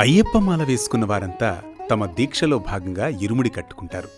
అయ్యప్ప మాల వేసుకున్న వారంతా తమ దీక్షలో భాగంగా ఇరుముడి కట్టుకుంటారు.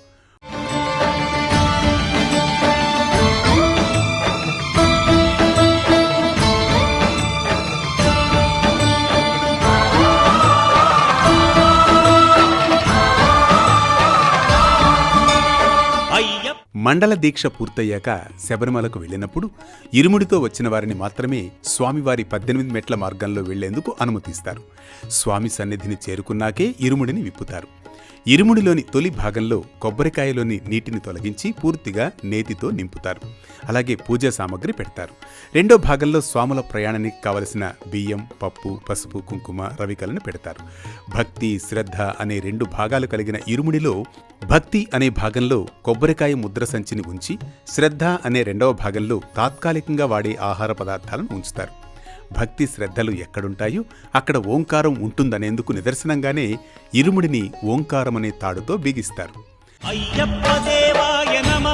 మండల దీక్ష పూర్తయ్యాక శబరిమలకు వెళ్ళినప్పుడు ఇరుముడితో వచ్చిన వారిని మాత్రమే స్వామివారి పద్దెనిమిది మెట్ల మార్గంలో వెళ్ళేందుకు అనుమతిస్తారు. స్వామి సన్నిధిని చేరుకున్నాకే ఇరుముడిని విప్పుతారు. ఇరుముడిలోని తొలి భాగంలో కొబ్బరికాయలోని నీటిని తొలగించి పూర్తిగా నేతితో నింపుతారు. అలాగే పూజా సామగ్రి పెడతారు. రెండో భాగంలో స్వాముల ప్రయాణానికి కావలసిన బియ్యం పప్పు పసుపు కుంకుమ రవికలను పెడతారు. భక్తి శ్రద్ధ అనే రెండు భాగాలు కలిగిన ఇరుముడిలో భక్తి అనే భాగంలో కొబ్బరికాయ ముద్ర సంచిని ఉంచి శ్రద్ధ అనే రెండవ భాగంలో తాత్కాలికంగా వాడే ఆహార పదార్థాలను ఉంచుతారు. భక్తి శ్రద్ధలు ఎక్కడుంటాయో అక్కడ ఓంకారం ఉంటుందనేందుకు నిదర్శనంగానే ఇరుముడిని ఓంకారమనే తాడుతో బిగిస్తారు. అయ్యప్ప దేవాయ నమ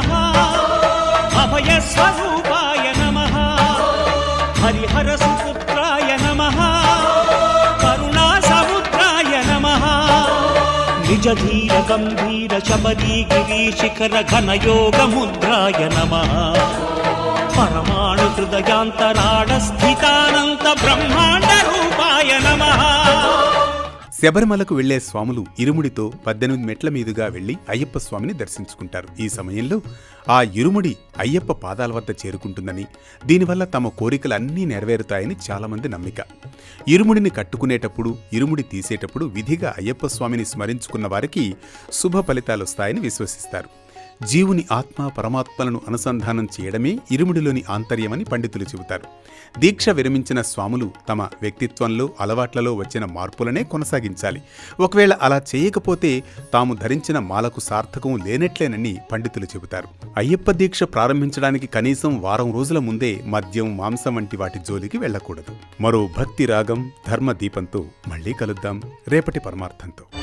అభయ స్వరూపాయ హరిహర సుపుత్రాయ నమ కరుణా సముద్రాయ నిజ ధీర గంభీర శబరీ గిరి శిఖర ఘన యోగ ముద్రాయ నమః. పరమాణు హృదయాంతరాడ స్థితానంత బ్రహ్మాండ రూపాయ నమ. శబరిమలకు వెళ్ళే స్వాములు ఇరుముడితో పద్దెనిమిది మెట్ల మీదుగా వెళ్ళి అయ్యప్ప స్వామిని దర్శించుకుంటారు. ఈ సమయంలో ఆ ఇరుముడి అయ్యప్ప పాదాల వద్ద చేరుకుంటుందని దీనివల్ల తమ కోరికలన్నీ నెరవేరుతాయని చాలామంది నమ్మిక. ఇరుముడిని కట్టుకునేటప్పుడు ఇరుముడి తీసేటప్పుడు విధిగా అయ్యప్ప స్వామిని స్మరించుకున్న వారికి శుభ ఫలితాలు వస్తాయని విశ్వసిస్తారు. జీవుని ఆత్మ పరమాత్మలను అనుసంధానం చేయడమే ఇరుముడిలోని ఆంతర్యమని పండితులు చెబుతారు. దీక్ష విరమించిన స్వాములు తమ వ్యక్తిత్వంలో అలవాట్లలో వచ్చిన మార్పులనే కొనసాగించాలి. ఒకవేళ అలా చేయకపోతే తాము ధరించిన మాలకు సార్థకం లేనట్లేనని పండితులు చెబుతారు. అయ్యప్ప దీక్ష ప్రారంభించడానికి కనీసం వారం రోజుల ముందే మద్యం మాంసం వంటి వాటి జోలికి వెళ్ళకూడదు. మరో భక్తి రాగం ధర్మ దీపంతో మళ్ళీ కలుద్దాం. రేపటి పరమార్థంతో.